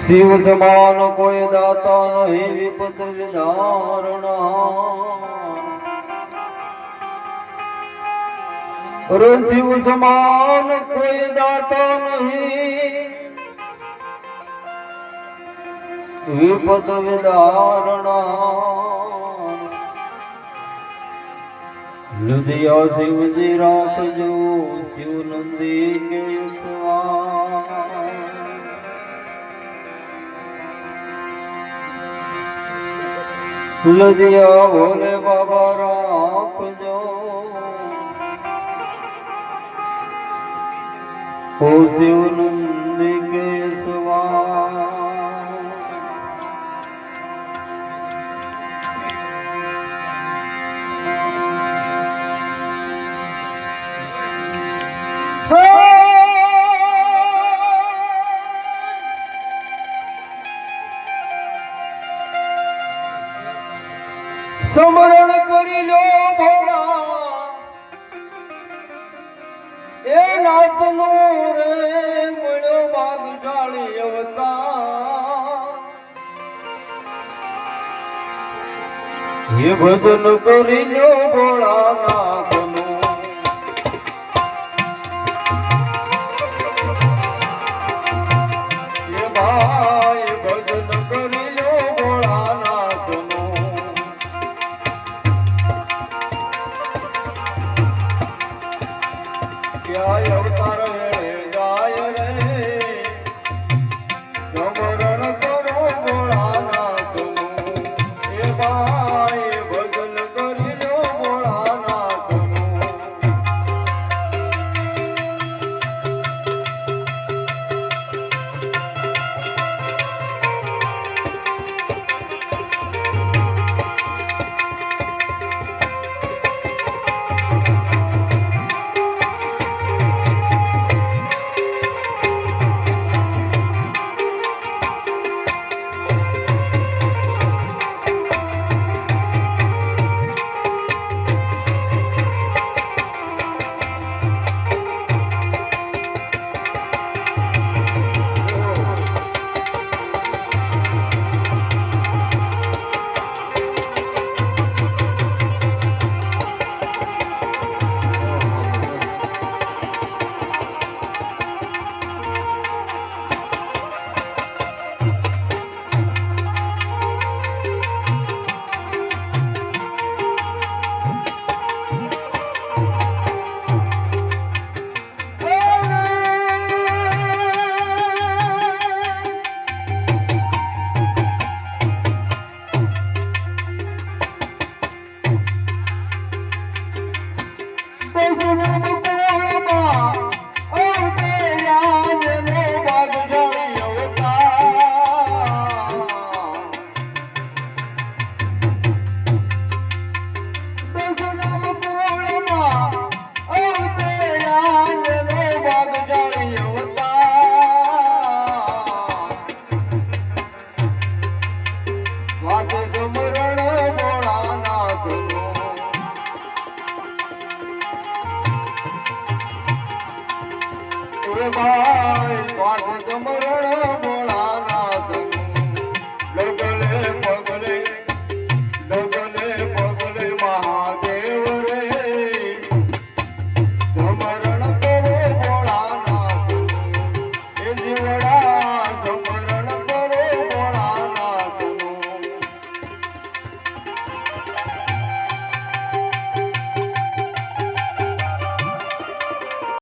શિવ સમાન કોઈ દાતા નહીં વિપદ વિધારણા શિવ સમાન કોઈ દાતા નહીં વિપદ વિધારણા લુધિયા શિવજી રાખજો શિવ નંદી કે લુધિયા ભોલે બાબા રાખજો ઓ શિવ નંદી એ નાથનો રે મળ્યો ભાગશાળી અવતાર. એ ભજન કરી લો ભોળા નાથનો એ ભાઈ ક્યાંય અવતાર Thank you. ભાઈ સ્વાર્થ સમરણ